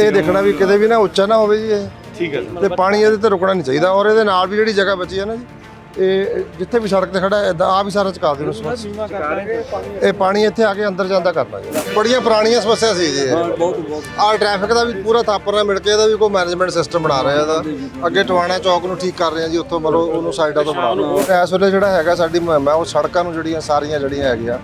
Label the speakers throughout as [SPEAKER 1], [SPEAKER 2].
[SPEAKER 1] ਇਹ ਦੇਖਣਾ ਵੀ ਕਿਤੇ ਵੀ ਨਾ ਉੱਚਾ ਨਾ ਹੋਵੇ ਜੀ ਇਹ।
[SPEAKER 2] ਠੀਕ ਹੈ
[SPEAKER 1] ਤੇ ਪਾਣੀ ਇਹਦੇ ਤੇ ਰੁਕਣਾ ਨਹੀਂ ਚਾਹੀਦਾ ਔਰ ਇਹਦੇ ਨਾਲ ਵੀ ਜਿਹੜੀ ਜਗ੍ਹਾ ਬਚੀ ਹੈ ਨਾ ਜੀ ਇਹ ਜਿੱਥੇ ਵੀ ਸੜਕ ਤੇ ਖੜਾ ਹੈ ਇਦਾਂ ਆ ਵੀ ਸਾਰਾ ਚਕਾ ਦੇਣਾ ਉਸ ਪਾਸੇ। ਇਹ ਪਾਣੀ ਇੱਥੇ ਆ ਕੇ ਅੰਦਰ ਜਾਂਦਾ ਕਰਨਾ ਜੀ। ਬੜੀਆਂ ਪੁਰਾਣੀਆਂ ਸਮੱਸਿਆ ਸੀ ਜੀ ਬਹੁਤ ਬਹੁਤ। ਆ ਟ੍ਰੈਫਿਕ ਦਾ ਵੀ ਪੂਰਾ ਥਾਪਰ ਨਾਲ ਮਿਲ ਕੇ ਇਹਦਾ ਵੀ ਕੋਈ ਮੈਨੇਜਮੈਂਟ ਸਿਸਟਮ ਬਣਾ ਰਹੇ ਆ ਇਹਦਾ। ਅੱਗੇ ਟਵਾਣਾ ਚੌਕ ਨੂੰ ਠੀਕ ਕਰ ਰਹੇ ਆ ਜੀ ਉੱਥੋਂ ਮਤਲਬ ਉਹਨੂੰ ਸਾਈਡਾਂ ਤੋਂ ਬਣਾ ਆ ਇਸ ਵੇਲੇ ਜਿਹੜਾ ਹੈਗਾ ਸਾਡੀ ਮੁਹਿੰਮ ਹੈ ਉਹ ਸੜਕਾਂ ਨੂੰ ਜਿਹੜੀਆਂ ਸਾਰੀਆਂ ਜਿਹੜੀਆਂ ਹੈਗੀਆਂ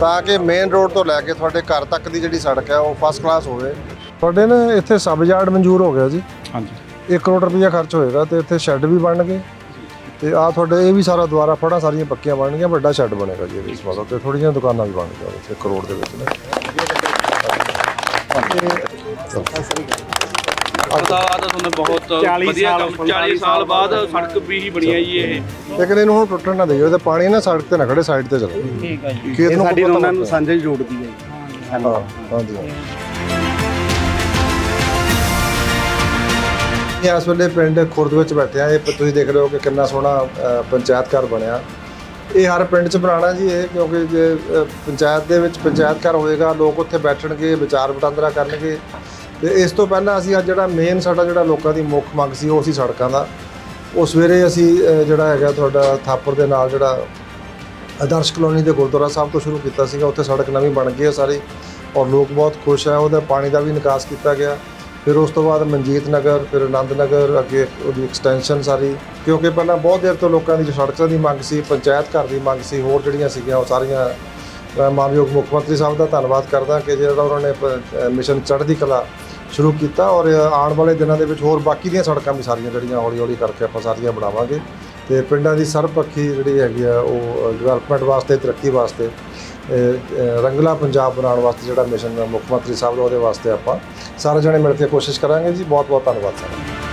[SPEAKER 1] ਤਾਂ ਕਿ ਮੇਨ ਰੋਡ ਤੋਂ ਲੈ ਕੇ ਤੁਹਾਡੇ ਘਰ ਤੱਕ ਦੀ ਜਿਹੜੀ ਸੜਕ ਹੈ ਉਹ ਫਸਟ ਕਲਾਸ ਹੋਵੇ। ਤੁਹਾਡੇ ਨਾ ਇੱਥੇ ਸਬ ਯਾਰਡ ਮਨਜ਼ੂਰ ਹੋ ਗਿਆ ਜੀ।
[SPEAKER 2] ਹਾਂਜੀ।
[SPEAKER 1] 1 ਕਰੋੜ ਰੁਪਈਆ ਖਰਚ ਹੋਏਗਾ ਤੇ ਇੱਥੇ ਸ਼ੈੱਡ ਵੀ ਬਣਨਗੇ ਤੇ ਆ ਤੁਹਾਡੇ ਇਹ ਵੀ ਸਾਰਾ ਦੁਆਰਾ ਫੜਾ ਸਾਰੀਆਂ ਪੱਕੀਆਂ ਬਣਨਗੀਆਂ ਵੱਡਾ ਸ਼ੈੱਡ ਬਣੇਗਾ ਜੀ ਇਹਦੇ ਵਿੱਚ ਮਤਲਬ ਤੇ ਥੋੜੀਆਂ ਦੁਕਾਨਾਂ ਵੀ ਬਣਨਗੀਆਂ ਇੱਥੇ 1 ਕਰੋੜ ਦੇ ਵਿੱਚ ਨਾ।
[SPEAKER 2] ਪਤਾ ਆ ਤਾਂ ਤੁਹਾਨੂੰ ਬਹੁਤ ਵਧੀਆ ਕੰਮ 40 ਸਾਲ ਬਾਅਦ ਸੜਕ ਵੀ ਹੀ ਬਣੀ ਹੈ ਜੀ ਇਹ।
[SPEAKER 1] ਲੇਕਿਨ ਇਹਨੂੰ ਹੁਣ ਟੁੱਟਣ ਨਾ ਦਿਓ ਤੇ ਪਾਣੀ ਨਾ ਸੜਕ ਤੇ ਨਾ ਖੜੇ ਸਾਈਡ ਤੇ ਚੱਲੇ।
[SPEAKER 3] ਠੀਕ ਹੈ ਜੀ।
[SPEAKER 1] ਨੂੰ
[SPEAKER 4] ਸਾਡੀ ਉਹਨਾਂ ਨੂੰ। ਸਾਂਝੇ ਜੋੜਦੀ ਹੈ
[SPEAKER 1] ਹਾਂ ਹਾਂਜੀ ਅਸੀਂ ਇਸ ਵੇਲੇ ਪਿੰਡ ਖੁਰਦ ਵਿੱਚ ਬੈਠੇ ਆ ਇਹ ਪ- ਤੁਸੀਂ ਦੇਖ ਰਹੇ ਹੋ ਕਿ ਕਿੰਨਾ ਸੋਹਣਾ ਅ, ਪੰਚਾਇਤ ਘਰ ਬਣਿਆ। ਇਹ ਹਰ ਪਿੰਡ 'ਚ ਬਣਾਉਣਾ ਜੀ ਇਹ ਕਿਉਂਕਿ ਜੇ ਅ, ਪੰਚਾਇਤ ਦੇ ਵਿੱਚ ਪੰਚਾਇਤ ਘਰ ਹੋਏਗਾ ਲੋਕ ਉੱਥੇ ਬੈਠਣਗੇ ਵਿਚਾਰ ਵਟਾਂਦਰਾ ਕਰਨਗੇ। ਤੇ ਇਸ ਤੋਂ ਪਹਿਲਾਂ ਅਸੀਂ ਅੱਜ ਜਿਹੜਾ ਮੇਨ ਸਾਡਾ ਜਿਹੜਾ ਲੋਕਾਂ ਦੀ ਮੁੱਖ ਮੰਗ ਸੀ ਉਹ ਸੀ ਸੜਕਾਂ ਦਾ। ਉਹ ਸਵੇਰੇ ਅਸੀਂ ਅ, ਜਿਹੜਾ ਹੈਗਾ ਤੁਹਾਡਾ ਥਾਪਰ ਦੇ ਨਾਲ ਜਿਹੜਾ ਆਦਰਸ਼ ਕਲੋਨੀ ਦੇ ਗੁਰਦੁਆਰਾ ਸਾਹਿਬ ਤੋਂ ਸ਼ੁਰੂ ਕੀਤਾ ਸੀਗਾ ਉੱਥੇ ਸੜਕ ਨਵੀਂ ਬਣ ਗਈ ਹੈ ਸਾਰੀ। ਔਰ ਲੋਕ ਬਹੁਤ ਖੁਸ਼ ਹੈ ਉਹਦਾ ਪਾਣੀ ਦਾ ਵੀ ਨਿਕਾਸ ਕੀਤਾ ਗਿਆ। ਫਿਰ ਉਸ ਤੋਂ ਬਾਅਦ ਮਨਜੀਤ ਨਗਰ, ਫਿਰ ਆਨੰਦ ਨਗਰ, ਅੱਗੇ ਉਹਦੀ ਐਕਸਟੈਂਸ਼ਨ ਸਾਰੀ। ਕਿਉਂਕਿ ਪਹਿਲਾਂ ਬਹੁਤ ਦੇਰ ਤੋਂ ਲੋਕਾਂ ਦੀ ਸੜਕਾਂ ਦੀ ਮੰਗ ਸੀ, ਪੰਚਾਇਤ ਘਰ ਦੀ ਮੰਗ ਸੀ, ਹੋਰ ਜਿਹੜੀਆਂ ਸੀਗੀਆਂ, ਉਹ ਸਾਰੀਆਂ ਮੈਂ ਮਾਨਯੋਗ ਮੁੱਖ ਮੰਤਰੀ ਸਾਹਿਬ ਦਾ ਧੰਨਵਾਦ ਕਰਦਾ ਕਿ ਜਿਹੜਾ ਉਹਨਾਂ ਨੇ ਮਿਸ਼ਨ ਚੜ੍ਹਦੀ ਕਲਾ ਸ਼ੁਰੂ ਕੀਤਾ ਔਰ ਆਉਣ ਵਾਲੇ ਦਿਨਾਂ ਦੇ ਵਿੱਚ ਹੋਰ ਬਾਕੀ ਦੀਆਂ ਸੜਕਾਂ ਵੀ ਸਾਰੀਆਂ ਜਿਹੜੀਆਂ ਹੌਲੀ ਹੌਲੀ ਕਰਕੇ ਆਪਾਂ ਸਾਰੀਆਂ ਬਣਾਵਾਂਗੇ। ਤੇ ਪਿੰਡਾਂ ਦੀ ਸਰਬਪੱਖੀ ਜਿਹੜੀ ਹੈਗੀ ਆ, ਉਹ ਡਿਵੈਲਪਮੈਂਟ ਵਾਸਤੇ, ਤਰੱਕੀ ਵਾਸਤੇ ਰੰਗਲਾ ਪੰਜਾਬ ਬਣਾਉਣ ਵਾਸਤੇ ਜਿਹੜਾ ਮਿਸ਼ਨ ਮੁੱਖ ਮੰਤਰੀ ਸਾਹਿਬ ਦਾ, ਉਹਦੇ ਵਾਸਤੇ ਆਪਾਂ ਸਾਰੇ ਜਣੇ ਮਿਲ ਕੇ ਕੋਸ਼ਿਸ਼ ਕਰਾਂਗੇ ਜੀ। ਬਹੁਤ ਬਹੁਤ ਧੰਨਵਾਦ ਸਰ।